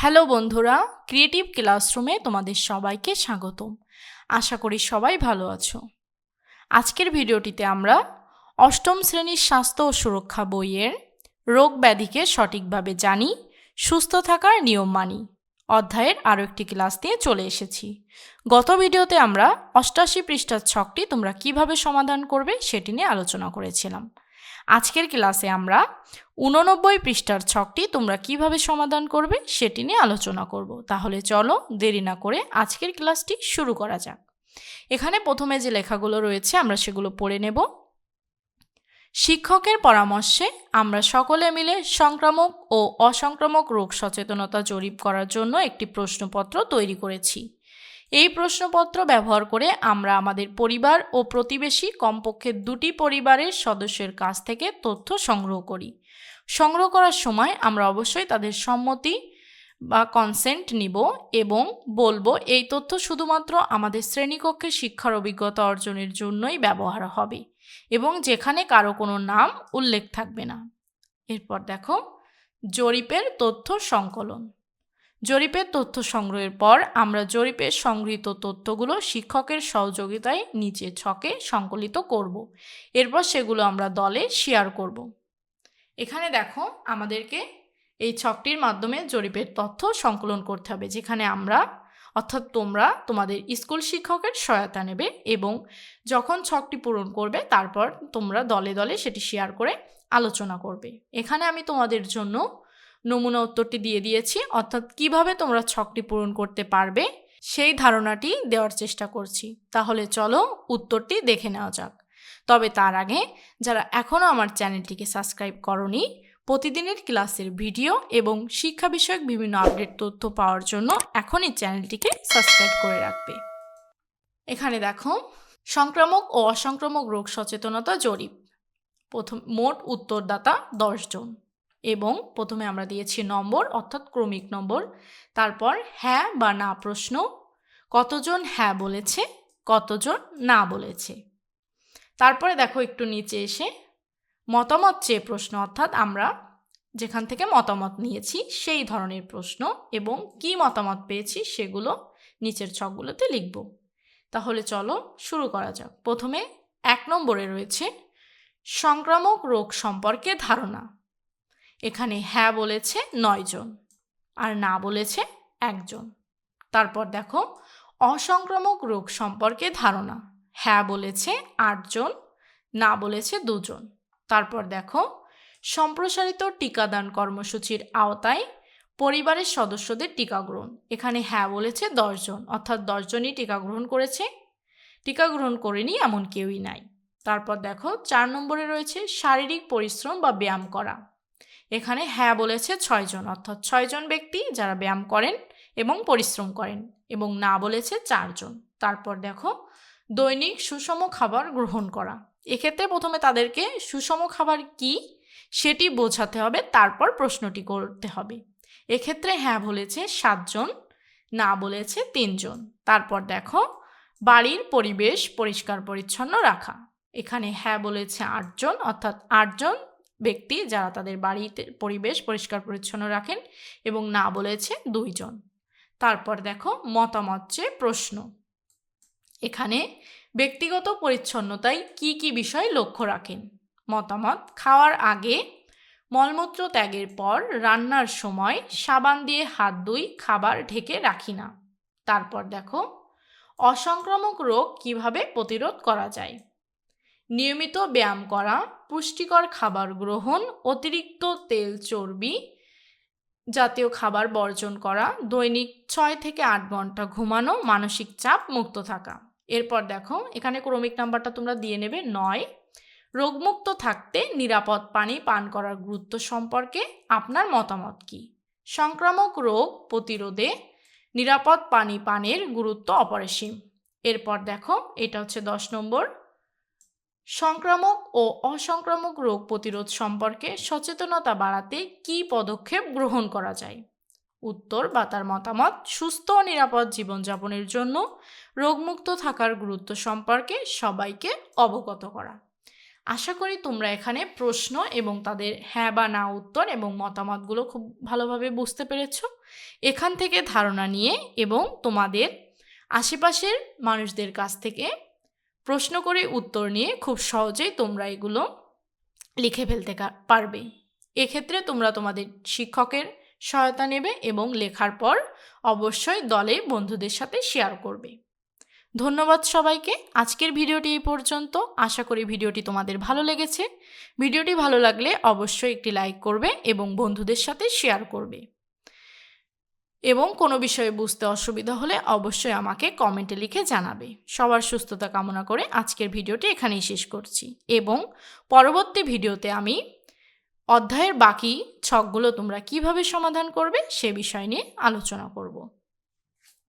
Hello বন্ধুরা creative ক্লাসরুমে তোমাদের সবাইকে স্বাগতম। আশা করি সবাই ভালো আছো। আজকের ভিডিওটিতে আমরা অষ্টম শ্রেণির স্বাস্থ্য ও সুরক্ষা বইয়ের রোগ ব্যাধিকে সঠিকভাবে জানি, সুস্থ থাকার নিয়ম মানি অধ্যায়ের আরও একটি ক্লাস দিয়ে চলে এসেছি। গত ভিডিওতে আমরা অষ্টাশি পৃষ্ঠার ছকটি তোমরা কীভাবে সমাধান করবে সেটি নিয়ে আলোচনা করেছিলাম। আজকের ক্লাসে আমরা উননব্বই পৃষ্ঠার ছকটি তোমরা কীভাবে সমাধান করবে সেটি নিয়ে আলোচনা করব। তাহলে চলো দেরি না করে আজকের ক্লাসটি শুরু করা যাক। এখানে প্রথমে যে লেখাগুলো রয়েছে আমরা সেগুলো পড়ে নেব। শিক্ষকের পরামর্শে আমরা সকলে মিলে সংক্রামক ও অসংক্রামক রোগ সচেতনতা জরিপ করার জন্য একটি প্রশ্নপত্র তৈরি করেছি। এই প্রশ্নপত্র ব্যবহার করে আমরা আমাদের পরিবার ও প্রতিবেশী কমপক্ষে দুটি পরিবারের সদস্যের কাছ থেকে তথ্য সংগ্রহ করি। সংগ্রহ করার সময় আমরা অবশ্যই তাদের সম্মতি বা কনসেন্ট নিব এবং বলব এই তথ্য শুধুমাত্র আমাদের শ্রেণীকক্ষে শিক্ষার অভিজ্ঞতা অর্জনের জন্যই ব্যবহার হবে এবং যেখানে কারও কোনো নাম উল্লেখ থাকবে না। এরপর দেখো, জরিপের তথ্য সংকলন। জরিপের তথ্য সংগ্রহের পর আমরা জরিপের সংগৃহীত তথ্যগুলো শিক্ষকের সহযোগিতায় নিচে ছকে সংকলিত করব। এরপর সেগুলো আমরা দলে শেয়ার করব। এখানে দেখো আমাদেরকে এই ছকটির মাধ্যমে জরিপের তথ্য সংকলন করতে হবে, যেখানে আমরা, অর্থাৎ তোমরা, তোমাদের স্কুল শিক্ষকের সহায়তা নেবে এবং যখন ছকটি পূরণ করবে, তারপর তোমরা দলে দলে সেটি শেয়ার করে আলোচনা করবে এখানে আমি তোমাদের জন্য নমুনা উত্তরটি দিয়ে দিয়েছি। অর্থাৎ কীভাবে তোমরা ছকটি পূরণ করতে পারবে, সেই ধারণাটি দেওয়ার চেষ্টা করছি। তাহলে চলো উত্তরটি দেখে নেওয়া যাক। তবে তার আগে, যারা এখনও আমার চ্যানেলটিকে সাবস্ক্রাইব করনি, প্রতিদিনের ক্লাসের ভিডিও এবং শিক্ষা বিষয়ক বিভিন্ন আপডেট তথ্য পাওয়ার জন্য এখনই চ্যানেলটিকে সাবস্ক্রাইব করে রাখবে। এখানে দেখো, সংক্রামক ও অসংক্রামক রোগ সচেতনতা জরিপ। প্রথম, মোট উত্তরদাতা জন। এবং প্রথমে আমরা দিয়েছি নম্বর, অর্থাৎ ক্রমিক নম্বর। তারপর হ্যাঁ বা না প্রশ্ন, কতজন হ্যাঁ বলেছে, কতজন না বলেছে। তারপরে দেখো একটু নিচে এসে মতামত চেয়ে প্রশ্ন, অর্থাৎ আমরা যেখান থেকে মতামত নিয়েছি সেই ধরনের প্রশ্ন এবং কি মতামত পেয়েছি সেগুলো নিচের ছকগুলোতে লিখব। তাহলে চলো শুরু করা যাক। প্রথমে এক নম্বরে রয়েছে সংক্রামক রোগ সম্পর্কে ধারণা। এখানে হ্যাঁ বলেছে নয়জন আর না বলেছে একজন। তারপর দেখো, অসংক্রামক রোগ সম্পর্কে ধারণা। হ্যাঁ বলেছে আটজন না বলেছে দুজন তারপর দেখো, সম্প্রসারিত টিকাদান কর্মসূচির আওতায় পরিবারের সদস্যদের টিকা গ্রহণ। এখানে হ্যাঁ বলেছে দশজন অর্থাৎ দশজনই টিকা গ্রহণ করেছে। টিকা গ্রহণ করেনি এমন কেউই নাই। তারপর দেখো, চার নম্বরে রয়েছে শারীরিক পরিশ্রম বা ব্যায়াম করা। এখানে হ্যাঁ বলেছে ছয়জন, অর্থাৎ ছয়জন ব্যক্তি যারা ব্যায়াম করেন এবং পরিশ্রম করেন এবং না বলেছে চারজন। তারপর দেখো, দৈনিক সুষম খাবার গ্রহণ করা। এক্ষেত্রে প্রথমে তাদেরকে সুষম খাবার কি সেটি বোঝাতে হবে, তারপর প্রশ্নটি করতে হবে। এক্ষেত্রে হ্যাঁ বলেছে সাতজন, না বলেছে তিনজন। তারপর দেখো, বাড়ির পরিবেশ পরিষ্কার পরিচ্ছন্ন রাখা। এখানে হ্যাঁ বলেছে আটজন, অর্থাৎ আটজন ব্যক্তি যারা তাদের বাড়িতে পরিবেশ পরিষ্কার পরিচ্ছন্ন রাখেন এবং না বলেছে দুইজন। তারপর দেখো মতামত চেয়ে প্রশ্ন। এখানে ব্যক্তিগত পরিচ্ছন্নতায় কি কি বিষয় লক্ষ্য রাখেন? মতামত, খাওয়ার আগে মলমূত্র ত্যাগের পর রান্নার সময় সাবান দিয়ে হাত ধুই, খাবার ঢেকে রাখি না। তারপর দেখো অসংক্রামক রোগ কীভাবে প্রতিরোধ করা যায়? নিয়মিত ব্যায়াম করা, পুষ্টিকর খাবার গ্রহণ, অতিরিক্ত তেল চর্বি জাতীয় খাবার বর্জন করা, দৈনিক ছয় থেকে আট ঘণ্টা ঘুমানো, মানসিক চাপ মুক্ত থাকা। এরপর দেখো, এখানে ক্রমিক নাম্বারটা তোমরা দিয়ে নেবে নয়। রোগমুক্ত থাকতে নিরাপদ পানি পান করার গুরুত্ব সম্পর্কে আপনার মতামত কি? সংক্রামক রোগ প্রতিরোধে নিরাপদ পানি পানের গুরুত্ব অপরিসীম। এরপর দেখো, এটা হচ্ছে দশ নম্বর। সংক্রামক ও অসংক্রামক রোগ প্রতিরোধ সম্পর্কে সচেতনতা বাড়াতে কি পদক্ষেপ গ্রহণ করা যায়? উত্তর, বা তার মতামত, সুস্থ ও নিরাপদ জীবনযাপনের জন্য রোগমুক্ত থাকার গুরুত্ব সম্পর্কে সবাইকে অবগত করা। আশা করি তোমরা এখানে প্রশ্ন এবং তাদের হ্যাঁ বা না উত্তর এবং মতামতগুলো খুব ভালোভাবে বুঝতে পেরেছ। এখান থেকে ধারণা নিয়ে এবং তোমাদের আশেপাশের মানুষদের কাছ থেকে প্রশ্ন করে উত্তর নিয়ে খুব সহজেই তোমরা এগুলো লিখে ফেলতে পারবে। এক্ষেত্রে তোমরা তোমাদের শিক্ষকের সহায়তা নেবে এবং লেখার পর অবশ্যই দলে বন্ধুদের সাথে শেয়ার করবে। ধন্যবাদ সবাইকে। আজকের ভিডিওটি এই পর্যন্ত। আশা করি ভিডিওটি তোমাদের ভালো লেগেছে। ভিডিওটি ভালো লাগলে অবশ্যই একটি লাইক করবে এবং বন্ধুদের সাথে শেয়ার করবে। এবং কোনো বিষয়ে বুঝতে অসুবিধা হলে অবশ্যই আমাকে কমেন্টে লিখে জানাবে। সবার সুস্থতা কামনা করে আজকের ভিডিওটি এখানেই শেষ করছি এবং পরবর্তী ভিডিওতে আমি অধ্যায়ের বাকি ছকগুলো তোমরা কীভাবে সমাধান করবে সে বিষয় নিয়ে আলোচনা করব।